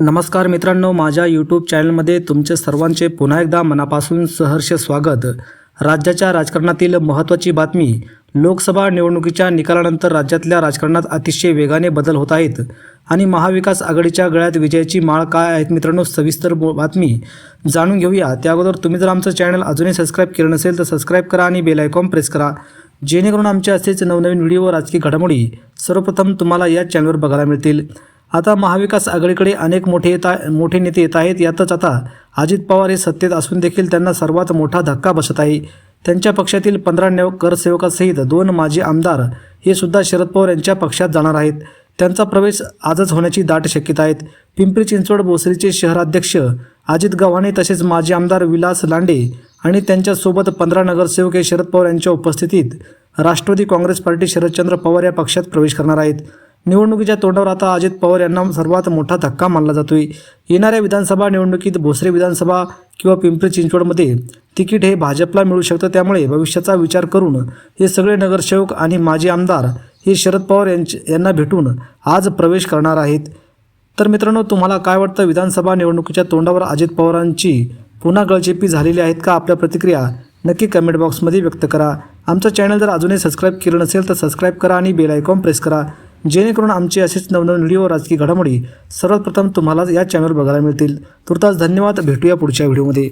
नमस्कार मित्रांनो माझ्या यूट्यूब चॅनलमध्ये तुमचे सर्वांचे पुन्हा एकदा मनापासून सहर्ष स्वागत. राज्याच्या राजकारणातील महत्त्वाची बातमी लोकसभा निवडणुकीच्या निकालानंतर राज्यातल्या राजकारणात अतिशय वेगाने बदल होत आहेत आणि महाविकास आघाडीच्या गळ्यात विजयाची माळ काय आहेत मित्रांनो सविस्तर बातमी जाणून घेऊया. त्या अगोदर तुम्ही जर आमचं चॅनल अजूनही सबस्क्राईब केलं नसेल तर सबस्क्राईब करा आणि बेल आयकॉन प्रेस करा. जेणेकरून आमचे असेच नवनवीन व्हिडिओ व राजकीय घडामोडी सर्वप्रथम तुम्हाला या चॅनलवर बघायला मिळतील. आता महाविकास आघाडीकडे अनेक मोठे येता मोठे नेते येत आहेत. यातच आता अजित पवार हे सत्तेत असून देखील त्यांना सर्वात मोठा धक्का बसत आहे. त्यांच्या पक्षातील पंधरा नव करसेवकासहित दोन माजी आमदार हे सुद्धा शरद पवार यांच्या पक्षात जाणार आहेत. त्यांचा प्रवेश आजच होण्याची दाट शक्यता आहेत पिंपरी चिंचवड बोसरीचे शहराध्यक्ष अजित गव्हाणे तसेच माजी आमदार विलास लांडे आणि त्यांच्यासोबत पंधरा नगरसेवक हे शरद पवार यांच्या उपस्थितीत राष्ट्रवादी काँग्रेस पार्टी शरदचंद्र पवार या पक्षात प्रवेश करणार आहेत. निवडणुकीच्या तोंडावर आता अजित पवार यांना सर्वात मोठा धक्का मानला जातोय. येणाऱ्या विधानसभा निवडणुकीत भोसरे विधानसभा किंवा पिंपरी चिंचवडमध्ये तिकीट हे भाजपला मिळू शकतं. त्यामुळे भविष्याचा विचार करून हे सगळे नगरसेवक आणि माजी आमदार हे शरद पवार यांचे यांना भेटून आज प्रवेश करणार आहेत. तर मित्रांनो तुम्हाला काय वाटतं? विधानसभा निवडणुकीच्या तोंडावर अजित पवारांची पुन्हा गळचेपी झालेली आहेत का? आपल्या प्रतिक्रिया नक्की कमेंट बॉक्समध्ये व्यक्त करा. आमचं चॅनल जर अजूनही सबस्क्राईब केलं नसेल तर सबस्क्राईब करा आणि बेल आयकॉन प्रेस करा. जेणेकरून आमचे असेच नवनवीन व्हिडिओ राजकीय घडामोडी सर्वप्रथम तुम्हाला या चॅनल बघायला मिळतील. तुर्तास धन्यवाद. भेटूया पुढच्या व्हिडिओमध्ये.